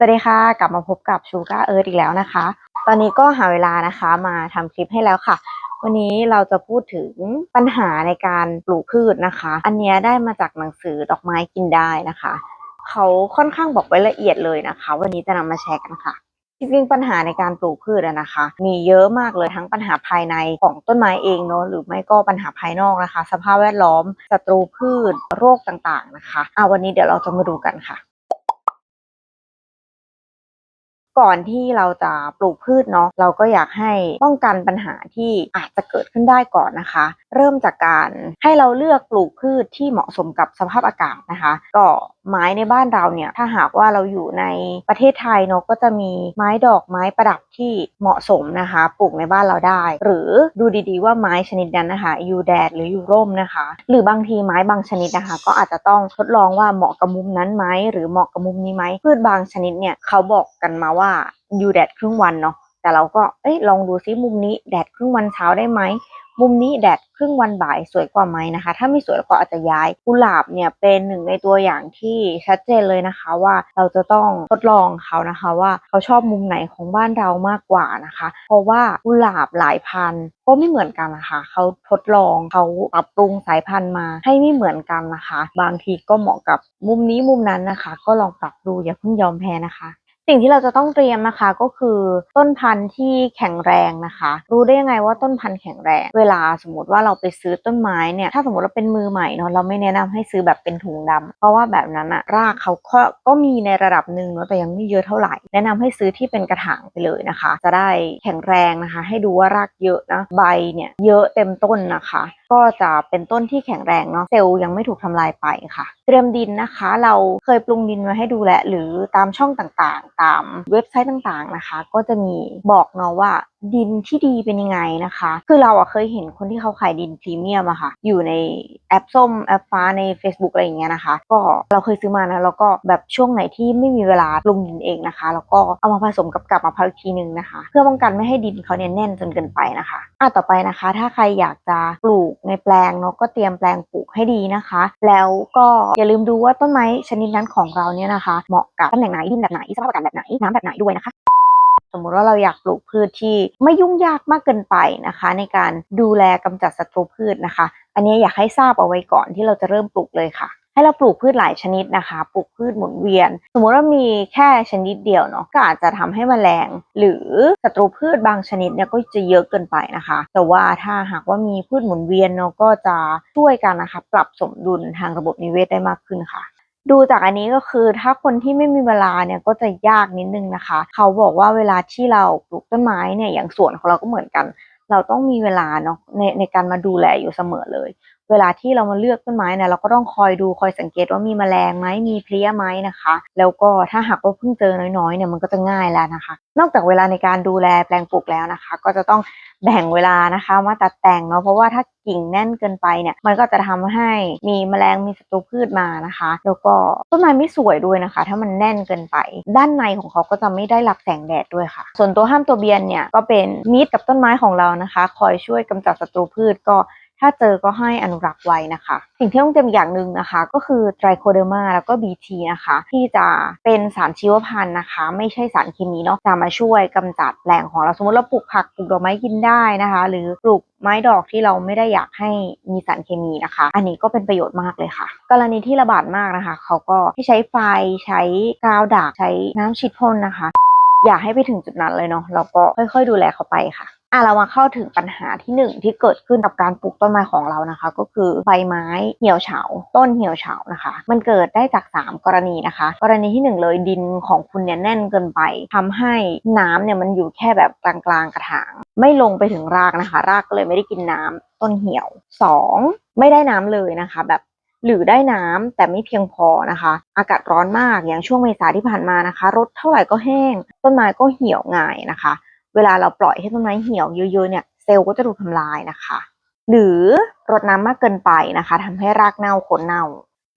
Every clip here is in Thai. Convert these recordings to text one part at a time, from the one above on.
สวัสดีค่ะ กลับมาพบกับชูการ์เอิร์ธอีกแล้วนะคะ ตอนนี้ก็หาเวลานะคะมาทำคลิปให้แล้วค่ะ วันนี้เราจะพูดถึงปัญหาในการปลูกพืชนะคะ อันนี้ได้มาจากหนังสือดอกไม้กินได้นะคะ เขาค่อนข้างบอกไว้ละเอียดเลยนะคะ วันนี้จะนำมาแชร์กันค่ะจริงๆปัญหาในการปลูกพืชนะคะ มีเยอะมากเลยทั้งปัญหาภายในของต้นไม้เองเนาะหรือไม่ก็ปัญหาภายนอกนะคะ สภาพแวดล้อมศัตรูพืชโรคต่างๆนะคะอะวันนี้เดี๋ยวเราจะมาดูกันค่ะ ก่อนที่เราจะปลูกพืชเนาะเราก็อยากให้ป้องกันปัญหาที่อาจจะเกิดขึ้นได้ก่อนนะคะ เริ่มจากการให้เราเลือกปลูกพืชที่เหมาะสมกับสภาพอากาศนะคะ ก็ ไม้ในบ้านเราเนี่ยถ้าหากว่าเราอยู่ในประเทศไทยเนาะก็จะมีไม้ดอกไม้ประดับที่เหมาะสมนะคะปลูกในบ้านเราได้ หรือดูดีๆว่าไม้ชนิดนั้นนะคะอยู่แดดหรืออยู่ร่มนะคะ หรือบางทีไม้บางชนิดนะคะ ก็อาจจะต้องทดลองว่าเหมาะกับมุมนั้นไหมหรือเหมาะกับมุมนี้ไหมพืชบางชนิดเนี่ยเขาบอกกันมาว่าอยู่แดดครึ่งวันเนาะแต่เราก็เอ้ยลองดูซิมุมนี้แดดครึ่งวันเช้าได้ไหม มุมนี้แดดครึ่งวันบ่ายสวยกว่าไหมนะคะ ถ้าไม่สวยก็อาจจะย้ายกุหลาบเนี่ยเป็นหนึ่งในตัวอย่างที่ชัดเจนเลยนะคะว่าเราจะต้องทดลองเขานะคะว่าเขาชอบมุมไหนของบ้านเรามากกว่านะคะ เพราะว่ากุหลาบหลายพันก็ไม่เหมือนกันนะคะเขาทดลองเขาปรับปรุงสายพันธุ์มาให้ไม่เหมือนกันนะคะ บางทีก็เหมาะกับมุมนี้มุมนั้นนะคะ ก็ลองปรับดูอย่าเพิ่งยอมแพ้นะคะ สิ่งที่เราจะต้องเตรียมนะคะก็คือต้นพันธุ์ที่แข็งแรงนะคะ รู้ได้ยังไงว่าต้นพันธุ์แข็งแรง เวลาสมมติว่าเราไปซื้อต้นไม้เนี่ยถ้าสมมติเราเป็นมือใหม่เนาะเราไม่แนะนำให้ซื้อแบบเป็นถุงดำเพราะว่าแบบนั้นอะรากเขาก็ก็มีในระดับหนึ่งเนาะแต่ยังไม่เยอะเท่าไหร่ แนะนำให้ซื้อที่เป็นกระถางไปเลยนะคะ จะได้แข็งแรงนะคะ ให้ดูว่ารากเยอะนะใบเนี่ยเยอะเต็มต้นนะคะ ก็จะเป็นต้นที่แข็งแรงเนาะเซลล์ยังไม่ถูกทำลายไปค่ะ เตรียมดินนะคะ เราเคยปรุงดินไว้ให้ดูแลหรือตามช่องต่างๆ ตามเว็บไซต์ต่างๆนะคะ ก็จะมีบอกเนาะว่าดินที่ดีเป็นยังไงนะคะ คือเราอะเคยเห็นคนที่เขาขายดินพรีเมียมอะค่ะ อยู่ในแอปส้มแอปฟ้าใน Facebook อะไรอย่างเงี้ยนะคะ ก็เราเคยซื้อมานะแล้วก็แบบช่วงไหนที่ไม่มีเวลาปรุงดินเองนะคะ แล้วก็เอามาผสมกับกับมะพร้าวอีกทีนึงนะคะ เพื่อป้องกันไม่ให้ดินเขาเนี่ยแน่นจนเกินไปนะคะอะต่อไปนะคะ ถ้าใครอยากจะปลูกในแปลงเนาะก็เตรียมแปลงปลูกให้ดีนะคะ แล้วก็อย่าลืมดูว่าต้นไม้ชนิดนั้นของเราเนี่ยนะคะ เหมาะกับตำแหน่งไหนดินแบบไหนสภาพอากาศแบบไหนน้ำแบบไหนด้วยนะคะสมมุติว่าเราอยากปลูกพืชที่ไม่ยุ่งยากมากเกินไปนะคะ ในการดูแลกำจัดศัตรูพืชนะคะ อันนี้อยากให้ทราบเอาไว้ก่อนที่เราจะเริ่มปลูกเลยค่ะ ให้เราปลูกพืชหลายชนิดนะคะ ปลูกพืชหมุนเวียน สมมติว่ามีแค่ชนิดเดียวเนาะก็อาจจะทำให้แมลง หรือศัตรูพืชบางชนิดเนี่ยก็จะเยอะเกินไปนะคะ แต่ว่าถ้าหากว่ามีพืชหมุนเวียนเนาะก็จะช่วยกันนะคะ ปรับสมดุลทางระบบนิเวศได้มากขึ้นค่ะดูจากอันนี้ก็คือถ้าคนที่ไม่มีเวลาเนี่ยก็จะยากนิดนึงนะคะ เขาบอกว่าเวลาที่เราปลูกต้นไม้เนี่ยอย่างสวนของเราก็เหมือนกัน เราต้องมีเวลาเนาะในในการมาดูแลอยู่เสมอเลย เวลาที่เรามาเลือกต้นไม้นี่ยเราก็ต้องคอยดูคอยสังเกตว่ามีแมลงไหมมีเพลี้ยไหมนะคะ แล้วก็ถ้าหากว่าเพิ่งเจอน้อยๆเนี่ยมันก็จะง่ายแล้วนะคะ นอกจากเวลาในการดูแลแปลงปลูกแล้วนะคะ ก็จะต้องแบ่งเวลานะคะมาตัดแต่งเนาะเพราะว่าถ้ากิ่งแน่นเกินไปเนี่ยมันก็จะทำให้มีแมลงมีศัตรูพืชมานะคะ แล้วก็ต้นไม้ไม่สวยด้วยนะคะ ถ้ามันแน่นเกินไป ด้านในของเขาก็จะไม่ได้รับแสงแดดด้วยค่ะ ส่วนตัวห้ามตัวเบียนเนี่ยก็เป็นมิตรกับต้นไม้ของเรานะคะ คอยช่วยกำจัดศัตรูพืชก็ ถ้าเจอก็ให้อนุรักษ์ไว้นะคะ สิ่งที่ต้องเตรียมอย่างหนึ่งนะคะ ก็คือไตรโคเดอร์มาแล้วก็ BT นะคะ ที่จะเป็นสารชีวพันธุ์นะคะ ไม่ใช่สารเคมีเนาะจะมาช่วยกำจัดแหล่งของเราสมมติเราปลูกผักปลูกดอกไม้กินได้นะคะ หรือปลูกไม้ดอกที่เราไม่ได้อยากให้มีสารเคมีนะคะ อันนี้ก็เป็นประโยชน์มากเลยค่ะ กรณีที่ระบาดมากนะคะ เขาก็ให้ใช้ไฟใช้กาวดักใช้น้ำฉีดพ่นนะคะ อย่าให้ไปถึงจุดนั้นเลยเนาะเราก็ค่อย ๆ ดูแลเขาไปค่ะ อะเรามาเข้าถึงปัญหาที่หนึ่งที่เกิดขึ้นกับการปลูกต้นไม้ของเรานะคะ ก็คือใบไม้เหี่ยวเฉา ต้นเหี่ยวเฉานะคะ มันเกิดได้จาก 3 กรณีนะคะ กรณีที่หนึ่งเลยดินของคุณเนี่ยแน่นเกินไปทำให้น้ำเนี่ยมันอยู่แค่แบบกลางๆกระถาง ไม่ลงไปถึงรากนะคะ รากก็เลยไม่ได้กินน้ำต้นเหี่ยวสองไม่ได้น้ำเลยนะคะ แบบหรือได้น้ำแต่ไม่เพียงพอนะคะ อากาศร้อนมากอย่างช่วงเมษาที่ผ่านมานะคะรดเท่าไหร่ก็แห้ง ต้นไม้ก็เหี่ยวง่ายนะคะ เวลาเราปล่อยให้ต้นไม้เหี่ยวเยอะๆเนี่ยเซลล์ก็จะถูกทำลายนะคะ หรือรดน้ำมากเกินไปนะคะทำให้รากเน่าโคนเน่า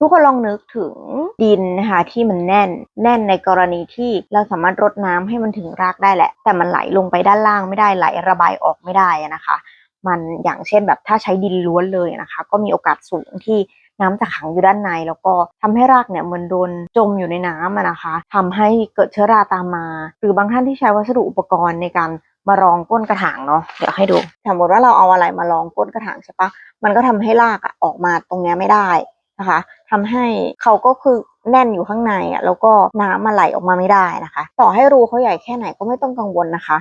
ทุกคนลองนึกถึงดินนะคะที่มันแน่น แน่นในกรณีที่เราสามารถรดน้ำให้มันถึงรากได้แหละ แต่มันไหลลงไปด้านล่างไม่ได้ไหลระบายออกไม่ได้นะคะ มันอย่างเช่นแบบถ้าใช้ดินล้วนเลยนะคะ ก็มีโอกาสสูงที่ น้ำจะขังอยู่ด้านใน แล้วก็ทำให้รากเนี่ยเหมือนโดนจมอยู่ในน้ำอะนะคะทำให้เกิดเชื้อราตามมา หรือบางท่านที่ใช้วัสดุอุปกรณ์ในการมารองก้นกระถางเนาะเดี๋ยวให้ดูสมมติว่าเราเอาอะไรมารองก้นกระถางใช่ปะมันก็ทำให้รากอะออกมาตรงเนี้ยไม่ได้นะคะทำให้เขาก็คือแน่นอยู่ข้างในอะแล้วก็น้ำมาไหลออกมาไม่ได้นะคะ ต่อให้รูเขาใหญ่แค่ไหนก็ไม่ต้องกังวลนะคะ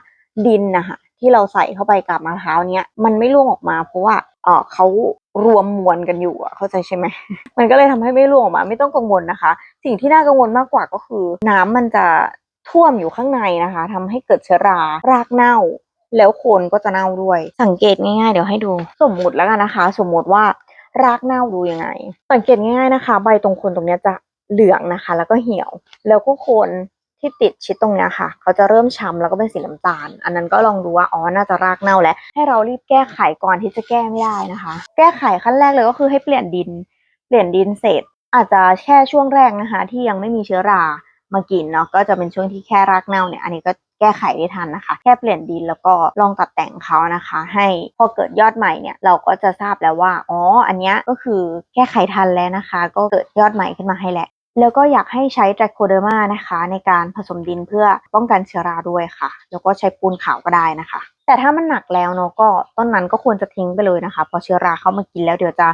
ดินนะคะที่เราใส่เข้าไปกับมะพร้าวเนี้ยมันไม่ร่วงออกมาเพราะว่า เออเขารวมมวลกันอยู่อะเข้าใจใช่ไหม มันก็เลยทำให้ไม่ร่วงออกมา ไม่ต้องกังวลนะคะ สิ่งที่น่ากังวลมากกว่าก็คือ น้ำมันจะท่วมอยู่ข้างในนะคะทำให้เกิดเชื้อรารากเน่า แล้วโคนก็จะเน่าด้วย สังเกตง่ายๆ เดี๋ยวให้ดู สมมติแล้วกันนะคะ สมมติว่ารากเน่าดูยังไง สังเกตง่ายๆนะคะ ใบตรงโคนตรงนี้จะเหลืองนะคะ แล้วก็เหี่ยว แล้วก็โคน ที่ติดชิดตรงเนี้ยค่ะ เขาจะเริ่มช้ำแล้วก็เป็นสีน้ำตาล อันนั้นก็ลองดูว่าอ๋อน่าจะรากเน่าแล้ว ให้เรารีบแก้ไขก่อนที่จะแก้ไม่ได้นะคะ แก้ไขขั้นแรกเลยก็คือให้เปลี่ยนดิน เปลี่ยนดินเสร็จ อาจจะแค่ช่วงแรกนะคะ ที่ยังไม่มีเชื้อรามากินเนาะก็จะเป็นช่วงที่แค่รากเน่าเนี่ยอันนี้ก็แก้ไขได้ทันนะคะ แค่เปลี่ยนดินแล้วก็ลองตัดแต่งเขานะคะ ให้พอเกิดยอดใหม่เนี่ยเราก็จะทราบแล้วว่าอ๋ออันนี้ก็คือแก้ไขทันแล้วนะคะ ก็เกิดยอดใหม่ขึ้นมาให้แล้ว แล้วก็อยากให้ใช้ไตรโคเดอร์มานะคะ ในการผสมดินเพื่อป้องกันเชื้อราด้วยค่ะ แล้วก็ใช้ปูนขาวก็ได้นะคะ แต่ถ้ามันหนักแล้วเนาะก็ต้นนั้นก็ควรจะทิ้งไปเลยนะคะเพราะเชื้อราเข้ามากินแล้วเดี๋ยวจะ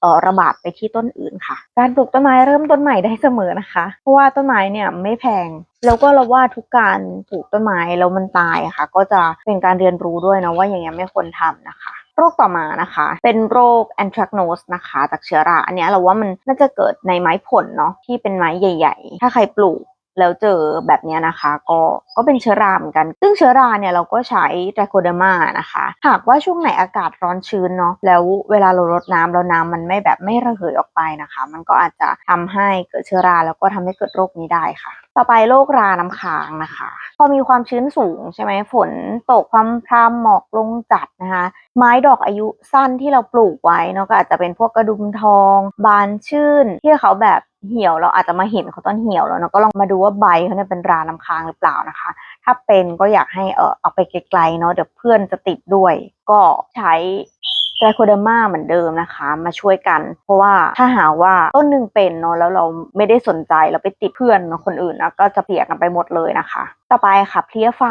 เออระบาดไปที่ต้นอื่นค่ะ การปลูกต้นไม้เริ่มต้นใหม่ได้เสมอนะคะ เพราะว่าต้นไม้เนี่ยไม่แพง แล้วก็เราว่าทุกการปลูกต้นไม้แล้วมันตายอะค่ะ ก็จะเป็นการเรียนรู้ด้วยนะว่าอย่างเงี้ยไม่ควรทำนะคะ โรคต่อมานะคะ เป็นโรค anthracnose นะคะ จากเชื้อราอันนี้เราว่ามันน่าจะเกิดในไม้ผลเนาะที่เป็นไม้ใหญ่ ๆ ถ้าใครปลูกแล้วเจอแบบนี้นะคะ ก็ก็เป็นเชื้อราเหมือนกัน ซึ่งเชื้อราเนี่ยเราก็ใช้ไตรโคเดอร์มานะคะ หากว่าช่วงไหนอากาศร้อนชื้นเนาะแล้วเวลาเรารดน้ำแล้วน้ำมันไม่แบบไม่ระเหยออกไปนะคะ มันก็อาจจะทำให้เกิดเชื้อราแล้วก็ทำให้เกิดโรคนี้ได้ค่ะ ต่อไปโรคราน้ำค้างนะคะ พอมีความชื้นสูงใช่ไหมฝนตกพรำพรำหมอกลงจัดนะคะ ไม้ดอกอายุสั้นที่เราปลูกไว้เนาะก็อาจจะเป็นพวกกระดุมทอง บานชื่น ที่เขาแบบเหี่ยวเราอาจจะมาเห็นเขาตอนเหี่ยวแล้วเนาะก็ลองมาดูว่าใบเขาเนี่ยเป็นราน้ำค้างหรือเปล่านะคะ ถ้าเป็นก็อยากให้เออเอาไปไกลๆเนาะเดี๋ยวเพื่อนจะติดด้วย ก็ใช้ ไตรโคเดอร์มาเหมือนเดิมนะคะ มาช่วยกัน เพราะว่าถ้าหาว่าต้นหนึ่งเป็นเนาะแล้วเราไม่ได้สนใจเราไปติดเพื่อนเนาะคนอื่นนะก็จะเปียกกันไปหมดเลยนะคะ ต่อไปค่ะเพลี้ยไฟ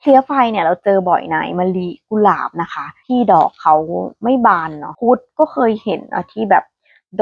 เพลี้ยไฟเนี่ยเราเจอบ่อยในมะลิกุหลาบนะคะ ที่ดอกเขาไม่บานเนาะพุดก็เคยเห็นอะที่แบบ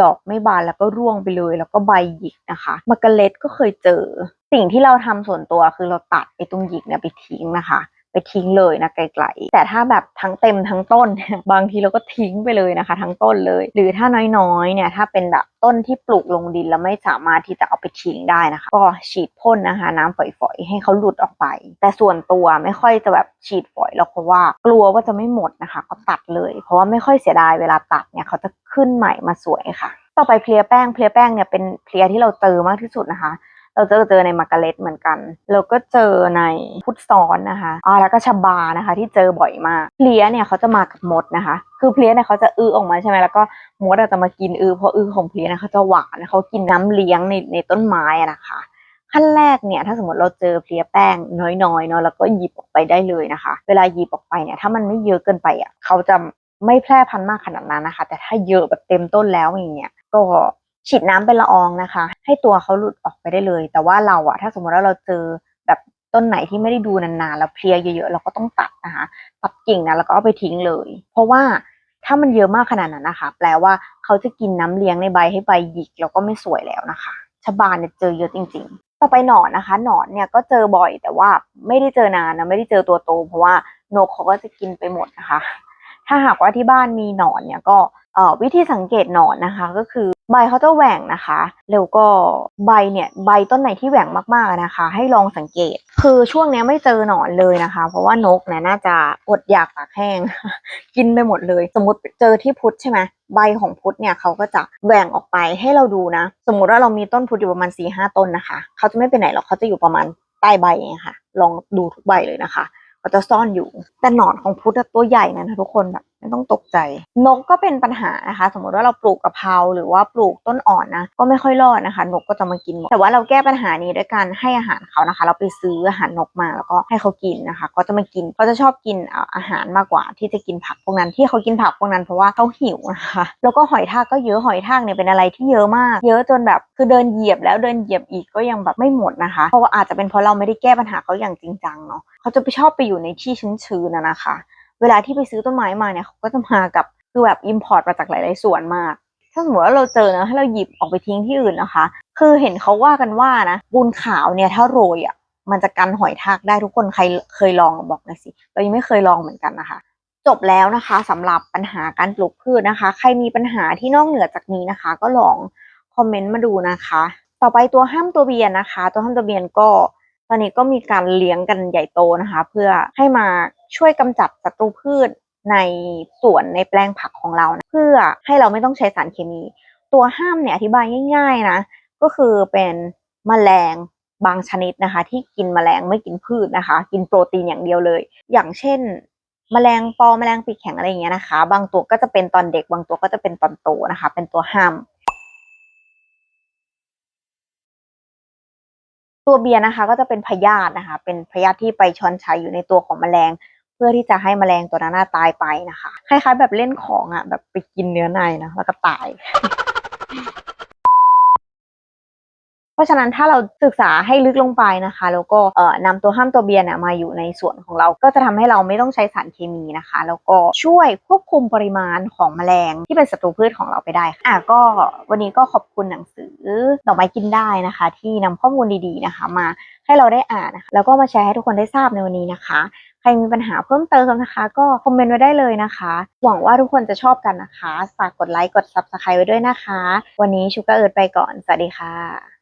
ดอกไม่บานแล้วก็ร่วงไปเลย แล้วก็ใบหยิกนะคะมะกะเล็ดก็เคยเจอ สิ่งที่เราทำส่วนตัวคือเราตัดไอ้ตรงหยิกเนี่ยไปทิ้งนะคะ ไปทิ้งเลยนะไกลๆ แต่ถ้าแบบทั้งเต็มทั้งต้น บางทีเราก็ทิ้งไปเลยนะคะ ทั้งต้นเลย หรือถ้าน้อยๆเนี่ยถ้าเป็นแบบต้นที่ปลูกลงดินแล้วไม่สามารถที่จะเอาไปทิ้งได้นะคะ ก็ฉีดพ่นนะคะ น้ำฝอยๆ ให้เขาหลุดออกไป แต่ส่วนตัวไม่ค่อยจะแบบฉีดฝอยหรอกเพราะว่ากลัวว่าจะไม่หมดนะคะ ก็ตัดเลย เพราะว่าไม่ค่อยเสียดายเวลาตัดเนี่ยเขาจะขึ้นใหม่มาสวยค่ะ ต่อไปเพลียแป้งเพลียแป้งเนี่ยเป็นเพลียที่เราเจอมากที่สุดนะคะ เราเจอเจอในมาการเล็ตเหมือนกัน แล้วก็เจอในพุทธซ้อนนะคะอ่าแล้วก็ชบานะคะ ที่เจอบ่อยมากเพลี้ยเนี่ยเขาจะมากับมดนะคะ คือเพลี้ยเนี่ยเขาจะอื้อออกมาใช่ไหมแล้วก็มดอาจจะมากินอื้อเพราะอื้อของเพลี้ยนะเขาจะหวานเขากินน้ำเลี้ยงในในต้นไม้นะคะขั้นแรกเนี่ยถ้าสมมติเราเจอเพลียแป้งน้อยๆเนาะแล้วก็หยิบออกไปได้เลยนะคะ เวลาหยิบออกไปเนี่ยถ้ามันไม่เยอะเกินไปอะเขาจะไม่แพร่พันธุ์มากขนาดนั้นนะคะ แต่ถ้าเยอะแบบเต็มต้นแล้วอย่างเงี้ยก็ ฉีดน้ำเป็นละอองนะคะ ให้ตัวเขาหลุดออกไปได้เลย แต่ว่าเราอะถ้าสมมติว่าเราเจอแบบต้นไหนที่ไม่ได้ดูนานๆแล้วเพลียเยอะๆเราก็ต้องตัดนะคะตัดกิ่งนะแล้วก็เอาไปทิ้งเลย เพราะว่าถ้ามันเยอะมากขนาดนั้นนะคะ แปลว่าเขาจะกินน้ำเลี้ยงในใบให้ใบหยิกแล้วก็ไม่สวยแล้วนะคะชะบาเนี่ยเจอเยอะจริง ๆ ต่อไปหนอนนะคะ หนอนเนี่ยก็เจอบ่อยแต่ว่าไม่ได้เจอนานนะไม่ได้เจอตัวโต เพราะว่านกเขาก็จะกินไปหมดนะคะ ถ้าหากว่าที่บ้านมีหนอนเนี่ยก็วิธีสังเกตหนอนนะคะ ก็คือ ใบเขาจะแหว่งนะคะ แล้วก็ใบเนี่ยใบต้นไหนที่แหว่งมากๆนะคะ ให้ลองสังเกต คือช่วงนี้ไม่เจอหนอนเลยนะคะ เพราะว่านกเนี่ยน่าจะอดอยากปากแห้ง กินไปหมดเลย สมมติเจอที่พุทธใช่ไหมใบของพุทธเนี่ยเขาก็จะแหว่งออกไปให้เราดูนะ สมมุติว่าเรามีต้นพุทธอยู่ประมาณสี่ห้าต้นนะคะเขาจะไม่ไปไหนหรอกเขาจะอยู่ประมาณใต้ใบเองค่ะ ลองดูทุกใบเลยนะคะเขาจะซ่อนอยู่แต่หนอนของพุทธตัวใหญ่นะทุกคนแบบ ไม่ต้องตกใจ นกก็เป็นปัญหานะคะ สมมติว่าเราปลูกกะเพราหรือว่าปลูกต้นอ่อนนะ ก็ไม่ค่อยรอดนะคะ นกก็จะมากินหมด แต่ว่าเราแก้ปัญหานี้ด้วยการให้อาหารเขานะคะ เราไปซื้ออาหารนกมาแล้วก็ให้เขากินนะคะ ก็จะมากินเขาจะชอบกินเอ่ออาหารมากกว่า ที่จะกินผักพวกนั้นที่เขากินผักพวกนั้นเพราะว่าเขาหิวนะคะ แล้วก็หอยทากก็เยอะหอยทากเนี่ยเป็นอะไรที่เยอะมาก เยอะจนแบบคือเดินเหยียบแล้วเดินเหยียบอีกก็ยังแบบไม่หมดนะคะ เพราะว่าอาจจะเป็นเพราะเราไม่ได้แก้ปัญหาเขาอย่างจริงจังเนาะเขาจะไปชอบไปอยู่ในที่ชื้นๆนะนะคะ เวลาที่ไปซื้อต้นไม้มาเนี่ยเขาก็จะมากับคือแบบอิมพอร์ตมาจากหลาย ๆ ส่วนมาก ถ้าสมมติว่าเราเจอนะให้เราหยิบออกไปทิ้งที่อื่นนะคะ คือเห็นเขาว่ากันว่านะปูนขาวเนี่ยถ้าโรยอะมันจะกันหอยทากได้ทุกคนใครเคยลองบอกหน่อยสิ เรายังไม่เคยลองเหมือนกันนะคะ จบแล้วนะคะสำหรับปัญหาการปลูกพืชนะคะ ใครมีปัญหาที่นอกเหนือจากนี้นะคะ ก็ลองคอมเมนต์มาดูนะคะ ต่อไปตัวห้ามตัวเบียนนะคะ ตัวห้ามตัวเบียนก็ ตอนนี้ก็มีการเลี้ยงกันใหญ่โตนะคะ เพื่อให้มา ช่วยกำจัดศัตรูพืชในสวนในแปลงผักของเรานะเพื่อให้เราไม่ต้องใช้สารเคมี ตัวห้ามเนี่ยอธิบายง่าย ๆนะ ก็คือเป็นแมลงบางชนิดนะคะ ที่กินแมลงไม่กินพืชนะคะ กินโปรตีนอย่างเดียวเลย อย่างเช่นแมลงปอแมลงปีกแข็งอะไรอย่างเงี้ยนะคะ บางตัวก็จะเป็นตอนเด็ก บางตัวก็จะเป็นตอนโตนะคะ เป็นตัวห้าม ตัวเบียร์นะคะ ก็จะเป็นพยาธินะคะ เป็นพยาธิที่ไปช้อนชัยอยู่ในตัวของแมลง พื่อที่จะให้แมลงตัวนั้นตายไปนะคะคล้ายๆแบบเล่นของอะ แบบไปกินเนื้อในนะแล้วก็ตาย เพราะฉะนั้นถ้าเราศึกษาให้ลึกลงไปนะคะ แล้วก็เอ่อนำตัวห้ามตัวเบียร์เนี่ยมาอยู่ในส่วนของเรา ก็จะทำให้เราไม่ต้องใช้สารเคมีนะคะ แล้วก็ช่วยควบคุมปริมาณของแมลงที่เป็นศัตรูพืชของเราไปได้ค่ะอะก็วันนี้ก็ขอบคุณหนังสือดอกไม้กินได้นะคะ ที่นำข้อมูลดีๆนะคะ มาให้เราได้อ่านนะคะแล้วก็มาแชร์ให้ทุกคนได้ทราบในวันนี้นะคะ ใครมีปัญหาเพิ่มเติมนะคะ ก็คอมเมนต์ไว้ได้เลยนะคะ หวังว่าทุกคนจะชอบกันนะคะ ฝากกดไลค์กด subscribe ไว้ด้วยนะคะ วันนี้ชูการ์เอิร์ดไปก่อน สวัสดีค่ะ